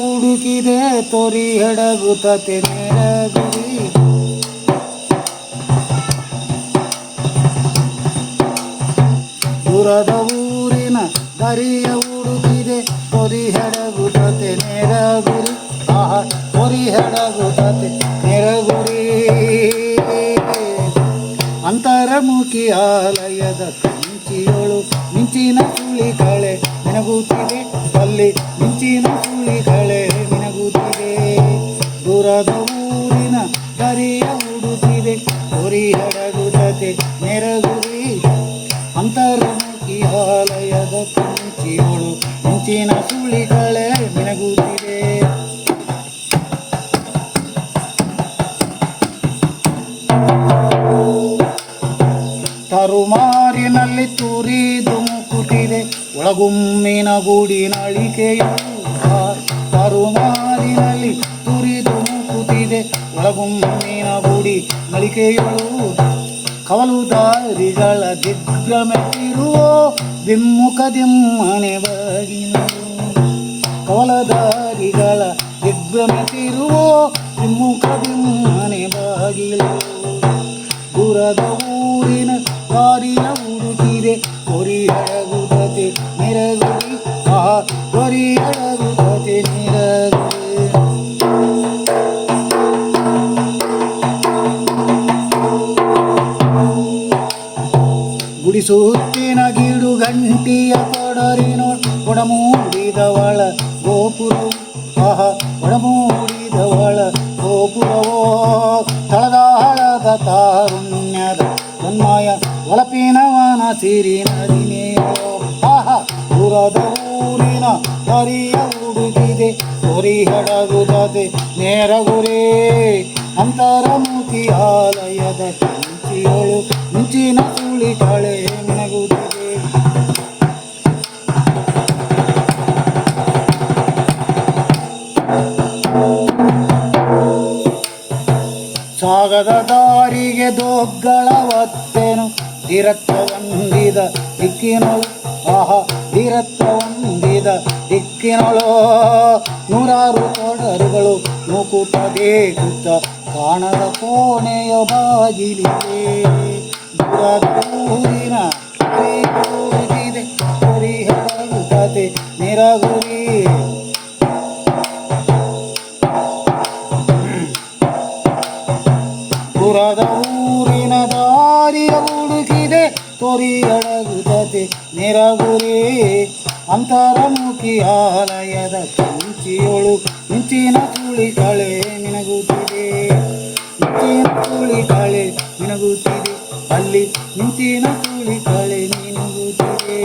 ಹುಡುಕಿದೆ ತೊರಿ ಎಡಗುತ್ತದೆ ನೇರ ಗುರಿ ದೂರದ ಊರಿನ ದಾರಿಯ ಹುಡುಕಿದೆ ತೊರಿ ಹೆಡಗುತ್ತದೆ ನೆರಗುರಿ ಗುರಿ ಆಹಾ, ತೊರಿ ಹೆಡಗುತ್ತದೆ ನೆರಗುರಿ ಅಂತರಮುಖಿ ಆಲಯದ ಕಂಚಿಯೊಳು ಮಿಂಚಿನ ಕಳೆ ಮಿನಗುತ್ತಿದೆ ಅಲ್ಲಿ ಮಿಂಚಿನ ಸುಳಿಗಳೇ ಮಿನಗುತ್ತಿದೆ ದೂರದ ಊರಿನ ಕರಿಯ ಉಡುತ್ತಿದೆ ಗುರಿ ಹಡಗುತ್ತದೆ ನೆರಗುರಿ ಅಂತರಮುಖಿ ಆಲಯದ ಕಂಚಿಯೊಳು. ಮಿಂಚಿನ ಸುಳಿಗಳೇ ಮಿನಗುತ್ತಿದೆ ಒಳಗುಮ್ಮಿನ ಗೂಡಿನಳಿಕೆಯು ತರುಮಾರಿನಲ್ಲಿ ತುರಿ ಧುಮುಕುತ್ತಿದೆ ಒಳಗುಮ್ಮಿನ ಗೂಡಿ ನಳಿಕೆಯಳು ಕವಲು ದಾರಿಗಳ ದಿಗ್ಭ್ರಮೆತಿರುವ ಬಿಮ್ಮುಖ ದಿಮ್ಮನೆ ಬಗಿನಳು ಕವಲದಾರಿಗಳ ದಿಗ್ಭ್ರಮೆತಿರುವ ಬಿಮ್ಮುಖ ದಿಮ್ಮನೆ ಬಾಗಿಲು. ದೂರದ ಊರಿನ ದಾರಿಯ ಹುಡುಕಿದೆ ಕೊರಿ ಗುಡಿಸುತ್ತಿನ ಗಿಡು ಗಂಟಿಯ ಕೊಡರಿನೋ ಒಡಮೂಡಿದವಳ ಗೋಪುರ. ಆಹ ಒಡಮೂಡಿದವಳ ಗೋಪುರವೋ? ತಳದಾಳದ ತಾರುಣ್ಯದ ತನ್ಮಯ ಒಳಪಿನವನ ಸಿರಿ ನದಿನೇಯೋ ಆಹ ದೂರದ ಊರಿನ ಹರಿಯ ಹುಡುಗಿದೆ ಹೊರಿ ಹಡಗುತ್ತದೆ ನೇರ ಗುರಿ ಅಂತರಮುಖಿ ಆಲಯದ ಕಂಚಿಯೊಳು ಮುಂಚಿನ ಸುಳಿ ಕಳೆ ಮಿನಗುತ್ತಿದೆ ಸಾಗದ ದಾರಿಗೆ ದೊಗ್ಗಳ ಒತ್ತೆನು, ಧೀರತ್ವ ಹೊಂದಿದ ದಿಕ್ಕಿನೊಳು, ಆಹ, ಧೀರತ್ವ ಹೊಂದಿದ ದಿಕ್ಕಿನೊಳು. ನೂರಾರು ತೊಡರುಗಳು ನೂಕುತ್ತದೆ ಕುತ್ತ ಕಾಣದ ಕೋಣೆಯ ಬಾಗಿಲಿದೆ ದೂರದ ಊರಿನ ಹುಡುಗಿದೆ ಗುರಿ ಹರಗುತ್ತದೆ ನಿರಗುರಿ ಪುರದ ಊರಿನ ದಾರಿಯ ಹುಡುಕಿದೆ ತೊರಿ ಅಡಗುತ್ತದೆ ನೆರಗುರಿ ಅಂತರಮುಖಿ ಆಲಯದ ಕುಂಚಿಯೊಳು ಮುಂಚಿನ ಸುಳಿ ಕಳೆ ನಿನಗುತ್ತಿದೆ ಮುಂಚಿನ ಸುಳಿ ಕಳೆ ಮಿನಗುತ್ತಿದೆ. ಅಲ್ಲಿ ಮುಂಚಿನ ಕಳೆ ಮಿನಗುತ್ತಿದೆ.